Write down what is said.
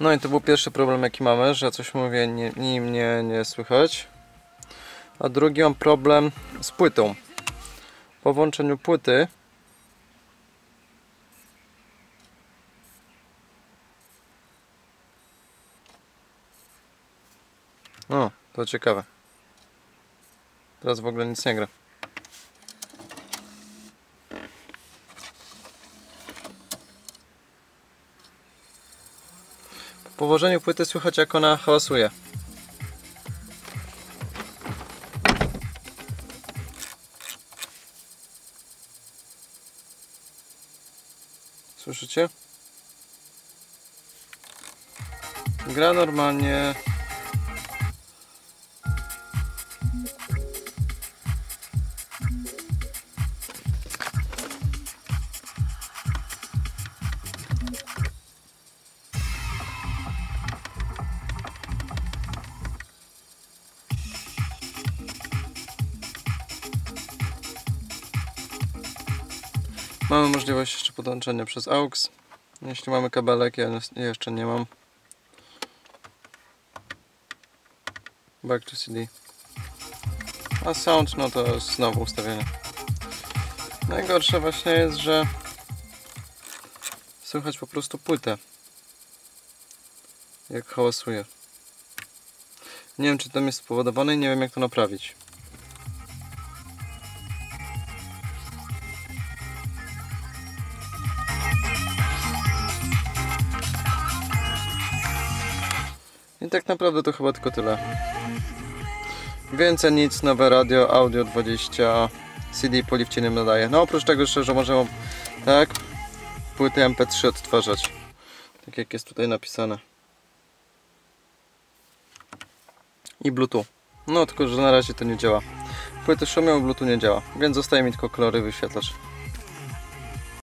No i to był pierwszy problem jaki mamy, że coś mówię, nie, nim nie, nie słychać. A drugi mam problem z płytą. Po włączeniu płyty O, to ciekawe. Teraz w ogóle nic nie gra. Po położeniu płyty słychać jak ona hałasuje. Słyszycie? Gra normalnie. Mamy możliwość jeszcze podłączenia przez AUX. Jeśli mamy kabelek, ja jeszcze nie mam. Back to CD. A sound, no to znowu ustawienie. Najgorsze właśnie jest, że słychać po prostu płytę. Jak hałasuje. Nie wiem, czy to jest spowodowane i nie wiem, jak to naprawić. I tak naprawdę to chyba tylko tyle. Więcej nic, nowe radio, audio 20, CD po nie nadaje. No oprócz tego jeszcze, że możemy tak płyty MP3 odtwarzać. Tak jak jest tutaj napisane. I Bluetooth. No tylko, że na razie to nie działa. Płyty szumią, Bluetooth nie działa. Więc zostaje mi tylko kolory wyświetlacz.